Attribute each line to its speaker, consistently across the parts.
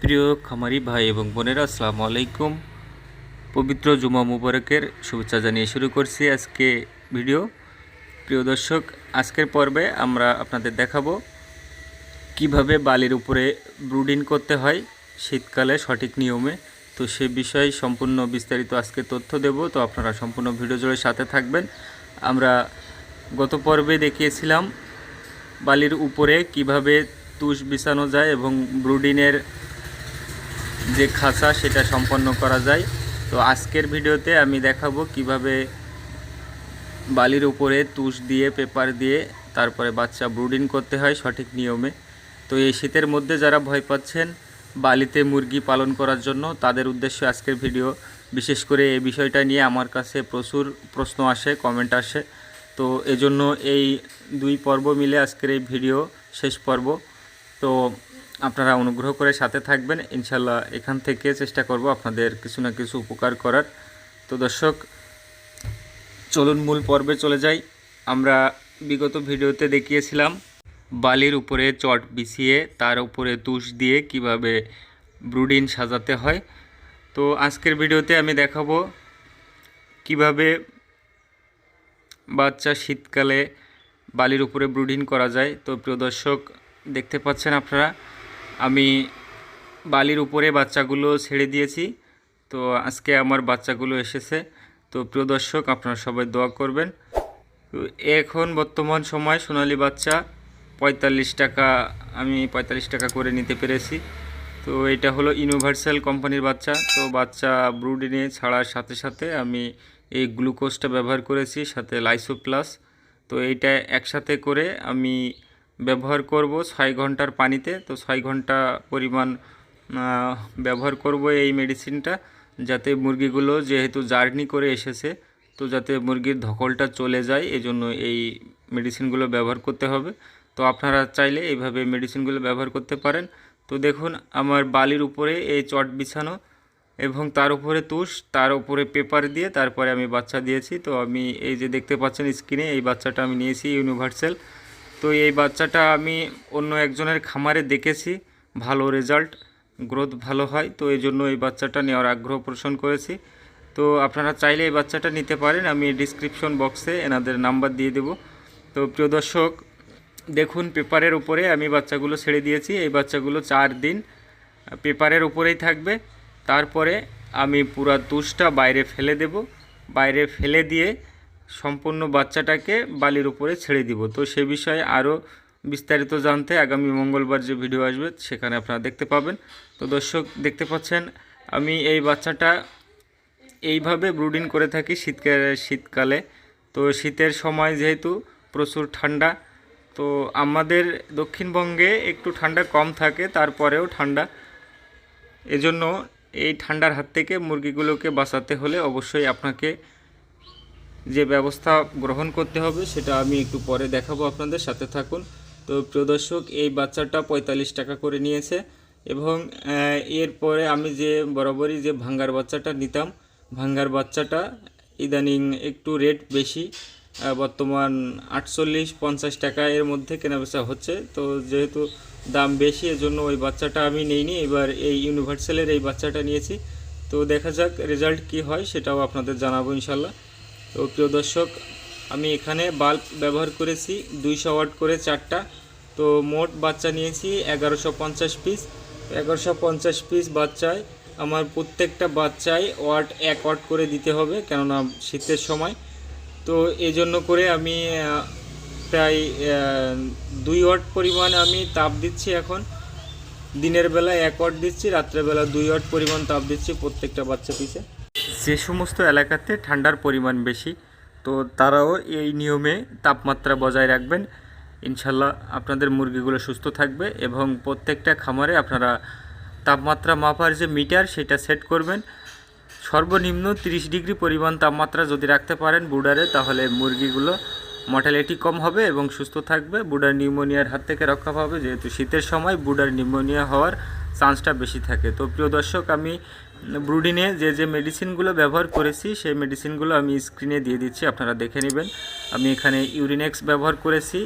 Speaker 1: প্রিয় খামারি ভাই এবং বোনেরা, আসসালামু আলাইকুম। পবিত্র জুমা মুবারকের শুভেচ্ছা জানিয়ে শুরু করছি আজকে ভিডিও। প্রিয় দর্শক, আজকের পর্বে আমরা আপনাদের দেখাবো কীভাবে বালির উপরে ব্রুডিং করতে হয় শীতকালে সঠিক নিয়মে। তো সে বিষয়ে সম্পূর্ণ বিস্তারিত আজকে তথ্য দেব। তো আপনারা সম্পূর্ণ ভিডিও জুড়ে সাথে থাকবেন। আমরা গত পর্বে দেখিয়েছিলাম বালির উপরে কীভাবে তুষ বিছানো যায় এবং ব্রুডিনের যে খাঁচা সেটা সম্পন্ন করা যায়। তো আজকের ভিডিওতে আমি দেখাবো কীভাবে বালির উপরে তুষ দিয়ে, পেপার দিয়ে তারপরে বাচ্চা ব্রুডিং করতে হয় সঠিক নিয়মে। তো এই শীতের মধ্যে যারা ভয় পাচ্ছেন বালিতে মুরগি পালন করার জন্য, তাদের উদ্দেশ্যে আজকের ভিডিও। বিশেষ করে এই বিষয়টা নিয়ে আমার কাছে প্রচুর প্রশ্ন আসে কমেন্ট আসে। তো এজন্য এই দুই পর্ব মিলে আজকের এই ভিডিও শেষ পর্ব। তো আপনারা অনুগ্রহ করে সাথে থাকবেন। ইনশাল্লাহ এখান থেকে চেষ্টা করব আপনাদের কিছু না কিছু উপকার করার। তো দর্শক, চলুন মূল পর্বে চলে যাই। আমরা বিগত ভিডিওতে দেখিয়েছিলাম বালির উপরে চট বিছিয়ে তার উপরে তুষ দিয়ে কীভাবে ব্রুডিন সাজাতে হয়। তো আজকের ভিডিওতে আমি দেখাবো কীভাবে বাচ্চা শীতকালে বালির উপরে ব্রুডিং করা যায়। তো প্রিয় দর্শক, দেখতে পাচ্ছেন আপনারা আমি বালির উপরে বাচ্চাগুলো ছেড়ে দিয়েছি। তো আজকে আমার বাচ্চাগুলো এসেছে। তো প্রিয় দর্শক, আপনারা সবাই দোয়া করবেন। এখন বর্তমান সময় সোনালি বাচ্চা পঁয়তাল্লিশ টাকা, আমি পঁয়তাল্লিশ টাকা করে নিতে পেরেছি। তো এটা হলো ইউনিভার্সাল কোম্পানির বাচ্চা। তো বাচ্চা ব্রুডিনে ছাড়ার সাথে সাথে আমি এই গ্লুকোজটা ব্যবহার করেছি, সাথে লাইসো প্লাস তো এইটা একসাথে করে আমি ব্যবহার করব ছয় ঘণ্টার পানিতে। তো ছয় ঘণ্টা পরিমাণ ব্যবহার করব এই মেডিসিনটা যাতে মুরগিগুলো যেহেতু জার্নি করে এসেছে, তো যাতে মুরগির ধকলটা চলে যায়, এজন্য এই মেডিসিনগুলো ব্যবহার করতে হবে। তো আপনারা চাইলে এইভাবে মেডিসিনগুলো ব্যবহার করতে পারেন। তো দেখুন, আমার বালির উপরে এই চট বিছানো এবং তার উপরে তুষ, তার উপরে পেপার দিয়ে তারপরে আমি বাচ্চা দিয়েছি। তো আমি এই যে দেখতে পাচ্ছেন স্ক্রিনে এই বাচ্চাটা আমি নিয়েছি ইউনিভার্সাল তো এই বাচ্চাটা আমি অন্য একজনের খামারে দেখেছি, ভালো রেজাল্ট গ্রোথ ভালো হয়, তো এই জন্য এই বাচ্চাটা নেওয়ার আগ্রহ পোষণ করেছি। তো আপনারা চাইলে এই বাচ্চাটা নিতে পারেন, আমি ডিসক্রিপশন বক্সে এনাদের নাম্বার দিয়ে দেব। তো প্রিয় দর্শক, দেখুন পেপারের উপরে আমি বাচ্চাগুলো ছেড়ে দিয়েছি, এই বাচ্চাগুলো চার দিন পেপারের উপরেই থাকবে। তারপরে আমি পুরা তুষটা বাইরে ফেলে দেব। বাইরে ফেলে দিয়ে সম্পূর্ণ বাচ্চাটাকে বালির উপরে ছেড়ে দিব। তো সে বিষয়ে আরও বিস্তারিত জানতে আগামী মঙ্গলবার যে ভিডিও আসবে, সেখানে আপনারা দেখতে পাবেন। তো দর্শক, দেখতে পাচ্ছেন, আমি এই বাচ্চাটা এইভাবে ব্রুডিং করে থাকি শীতকালে শীতকালে। তো শীতের সময় যেহেতু প্রচুর ঠান্ডা, তো আমাদের দক্ষিণবঙ্গে একটু ঠান্ডা কম থাকে, তারপরেও ঠান্ডা। এজন্য এই ঠান্ডার হাত থেকে মুরগিগুলোকে বাঁচাতে হলে অবশ্যই আপনাকে যে ব্যবস্থা গ্রহণ করতে হবে সেটা আমি একটু পরে দেখাবো আপনাদের, সাথে থাকুন। তো প্রিয় দর্শক, এই বাচ্চাটা পঁয়তাল্লিশ টাকা করে নিয়েছে এবং এরপরে আমি যে বরাবরই যে ভাঙ্গার বাচ্চাটা নিতাম, ভাঙ্গার বাচ্চাটা ইদানিং একটু রেট বেশি বর্তমান আটচল্লিশ পঞ্চাশ টাকা এর মধ্যে কেনাবেচা হচ্ছে। তো যেহেতু দাম বেশি, এজন্য ওই বাচ্চাটা আমি নেইনি, এবার এই ইউনিভার্সালের এই বাচ্চাটা নিয়েছি। তো দেখা যাক রেজাল্ট কি হয়, সেটাও আপনাদের জানাব ইনশাল্লাহ। তো প্রিয় দর্শক, আমি এখানে বাল্ব ব্যবহার করেছি দুইশো ওয়াট করে চারটা। তো মোট বাচ্চা নিয়েছি এগারোশো পঞ্চাশ পিস এগারোশো পঞ্চাশ পিস বাচ্চায় আমার প্রত্যেকটা বাচ্চায় ওয়াট এক ওয়াট করে দিতে হবে কেননা শীতের সময়। তো এই জন্য করে আমি প্রায় দুই ওয়াট পরিমাণ আমি তাপ দিচ্ছি এখন। দিনের বেলা এক ওয়াট দিচ্ছি রাত্রেবেলা দুই ওয়াট পরিমাণ তাপ দিচ্ছি প্রত্যেকটা বাচ্চা পিছে যে সমস্ত এলাকাতে ঠান্ডার পরিমাণ বেশি, তো তারাও এই নিয়মে তাপমাত্রা বজায় রাখবেন। ইনশাল্লাহ আপনাদের মুরগিগুলো সুস্থ থাকবে এবং প্রত্যেকটা খামারে আপনারা তাপমাত্রা মাপার যে মিটার, সেটা সেট করবেন। সর্বনিম্ন 30 ডিগ্রি পরিমাণ তাপমাত্রা যদি রাখতে পারেন বুডারে, তাহলে মুরগিগুলো মর্টালিটি কম হবে এবং সুস্থ থাকবে। বুডার নিউমোনিয়ার হাত থেকে রক্ষা পাবে। যেহেতু শীতের সময় বুডার নিউমোনিয়া হওয়ার চান্সটা বেশি থাকে। তো প্রিয় দর্শক, আমি ব্রুডিনে যে যে মেডিসিনগুলো ব্যবহার করেছি, সেই মেডিসিনগুলো আমি স্ক্রিনে দিয়ে দিচ্ছি, আপনারা দেখে নেবেন। আমি এখানে ইউরিনেক্স ব্যবহার করেছি,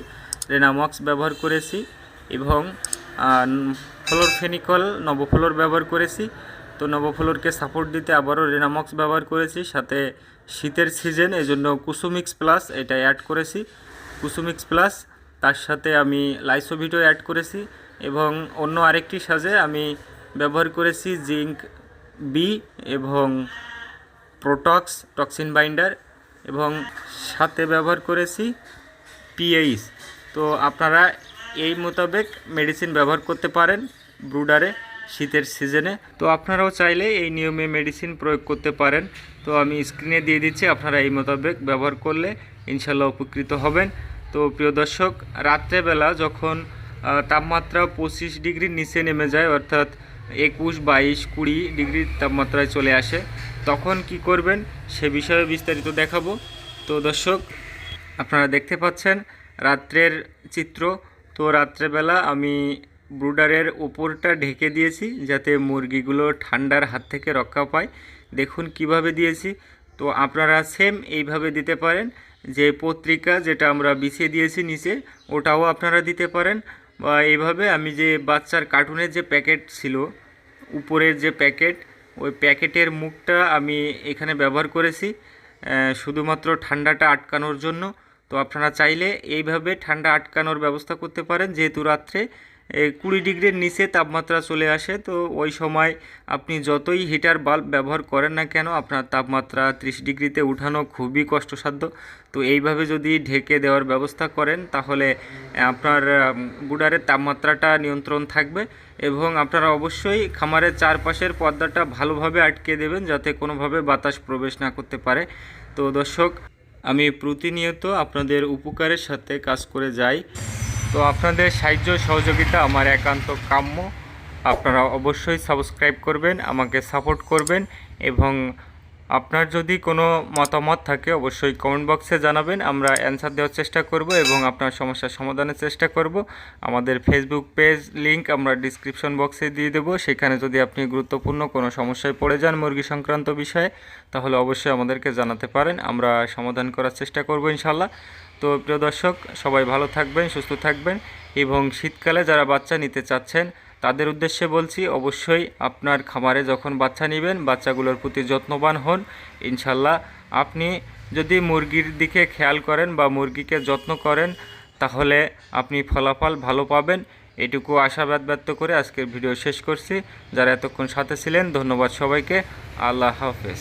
Speaker 1: রেনামক্স ব্যবহার করেছি এবং ফ্লোরফেনিকল নবফ্লোর ব্যবহার করেছি। তো নবফ্লোরকে সাপোর্ট দিতে আবারও রেনামক্স ব্যবহার করেছি, সাথে শীতের সিজন এই জন্য কুসুমিক্স প্লাস এটা অ্যাড করেছি। কুসুমিক্স প্লাস, তার সাথে আমি লাইসোভিটো অ্যাড করেছি এবং অন্য আরেকটি সাজে আমি ব্যবহার করেছি জিঙ্ক বি এবং প্রোটক্স টক্সিন বাইন্ডার এবং সাথে ব্যবহার করেছি পিএইচ তো আপনারা এই মোতাবেক মেডিসিন ব্যবহার করতে পারেন ব্রুডারে শীতের সিজনে তো আপনারাও চাইলে এই নিয়মে মেডিসিন প্রয়োগ করতে পারেন। তো আমি স্ক্রিনে দিয়ে দিচ্ছি, আপনারা এই মোতাবেক ব্যবহার করলে ইনশাল্লাহ উপকৃত হবেন। তো প্রিয় দর্শক, রাত্রেবেলা যখন তাপমাত্রা পঁচিশ ডিগ্রির নিচে নেমে যায়, অর্থাৎ একুশ, বাইশ, কুড়ি ডিগ্রির তাপমাত্রায় চলে আসে। তখন কি করবেন? সে বিষয়ে বিস্তারিত দেখাবো। তো দর্শক, আপনারা দেখতে পাচ্ছেন রাত্রের চিত্র। তো রাত্রেবেলা আমি ব্রুডারের ওপরটা ঢেকে দিয়েছি যাতে মুরগিগুলো ঠান্ডার হাত থেকে রক্ষা পায়। দেখুন কীভাবে দিয়েছি। তো আপনারা সেম এইভাবে দিতে পারেন। যে পত্রিকা যেটা আমরা বিছিয়ে দিয়েছি নিচে, ওটাও আপনারা দিতে পারেন। এইভাবে আমি যে বাচ্চার কার্টুনের যে প্যাকেট ছিল, উপরের যে প্যাকেট, ওই প্যাকেটের মুখটা আমি এখানে ব্যবহার করেছি শুধুমাত্র ঠান্ডাটা আটকানোর জন্য। তো আপনারা চাইলে এইভাবে ঠান্ডা আটকানোর ব্যবস্থা করতে পারেন, যেহেতু রাত্রে কুড়ি ডিগ্রির নিচে তাপমাত্রা চলে আসে। তো ওই সময় আপনি যতই হিটার বাল্ব ব্যবহার করেন না কেন, আপনার তাপমাত্রা ত্রিশ ডিগ্রিতে উঠানো খুবই কষ্টসাধ্য। তো এইভাবে যদি ঢেকে দেওয়ার ব্যবস্থা করেন, তাহলে আপনার বুডারের তাপমাত্রাটা নিয়ন্ত্রণ থাকবে এবং আপনারা অবশ্যই খামারের চারপাশের পর্দাটা ভালোভাবে আটকে দেবেন, যাতে কোনোভাবে বাতাস প্রবেশ না করতে পারে। তো দর্শক, আমি প্রতিনিয়ত আপনাদের উপকারের সাথে কাজ করে যাই। তো আপনাদের সাহায্য, সহযোগিতা আমার একান্ত কাম্য। আপনারা অবশ্যই সাবস্ক্রাইব করবেন, আমাকে সাপোর্ট করবেন এবং আপনার যদি কোনো মতামত থাকে অবশ্যই কমেন্ট বক্সে জানাবেন। আমরা অ্যান্সার দেওয়ার চেষ্টা করব এবং আপনার সমস্যার সমাধানের চেষ্টা করব। আমাদের ফেসবুক পেজ লিংক আমরা ডিসক্রিপশন বক্সে দিয়ে দেবো। সেখানে যদি আপনি গুরুত্বপূর্ণ কোনো সমস্যায় পড়ে যান মুরগি সংক্রান্ত বিষয়ে, তাহলে অবশ্যই আমাদেরকে জানাতে পারেন। আমরা সমাধান করার চেষ্টা করব ইনশাল্লাহ তো প্রিয় দর্শক, সবাই ভালো থাকবেন, সুস্থ থাকবেন এবং শীতকালে যারা বাচ্চা নিতে চাচ্ছেন, তাদের উদ্দেশ্যে বলছি অবশ্যই আপনার খামারে যখন বাচ্চা নেবেন, বাচ্চাগুলোর প্রতি যত্নবান হন। ইনশাল্লাহ আপনি যদি মুরগির দিকে খেয়াল করেন বা মুরগিকে যত্ন করেন, তাহলে আপনি ফলাফল ভালো পাবেন। এটুকু আশাবাদ ব্যক্ত করে আজকের ভিডিও শেষ করছি। যারা এতক্ষণ সাথে ছিলেন, ধন্যবাদ সবাইকে। আল্লাহ হাফেজ।